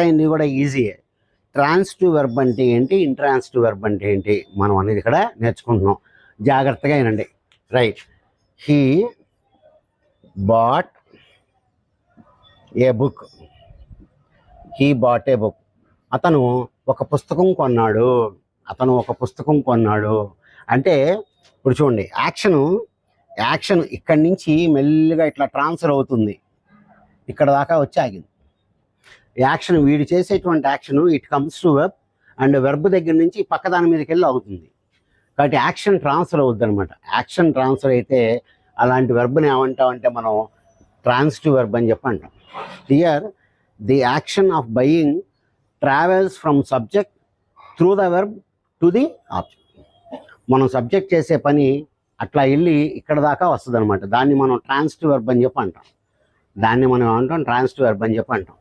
ఇన్ని కూడా ఈజీయే. Transitive verb అంటే ఏంటి? ఇంట్రాన్స్టివ్ వెర్బ్ అంటే ఏంటి? మనం అనేది ఇక్కడ నేర్చుకుంటున్నాం. జాగ్రత్తగా వినండి. Right. He bought a book? He bought a book. అతను ఒక పుస్తకం కొన్నాడు. అతను ఒక పుస్తకం కొన్నాడు. అంటే ఇప్పుడు చూడండి యాక్షను యాక్షన్ ఇక్కడి నుంచి మెల్లిగా ఇట్లా ట్రాన్స్ఫర్ అవుతుంది. ఇక్కడ దాకా వచ్చి ఆగింది. యాక్షన్ వీడు చేసేటువంటి action it comes to web and verb దగ్గర నుంచి పక్క దాని మీదకి వెళ్ళి అవుతుంది కాబట్టి యాక్షన్ ట్రాన్స్ఫర్ అవుద్ది అనమాట యాక్షన్ ట్రాన్స్ఫర్ అయితే అలాంటి వెర్బ్ని ఏమంటామంటే మనం ట్రాన్సిటివ్ వెర్బ్ అని చెప్పి అంటాం. Here the action of buying travels from subject through the verb to the object మనం సబ్జెక్ట్ చేసే పని అట్లా వెళ్ళి ఇక్కడ దాకా వస్తుంది అనమాట దాన్ని మనం ట్రాన్సిటివ్ వెర్బ్ అని చెప్పి అంటాం. దాన్ని మనం ఏమంటాం? ట్రాన్సిటివ్ వెర్బ్ అని చెప్పి అంటాం.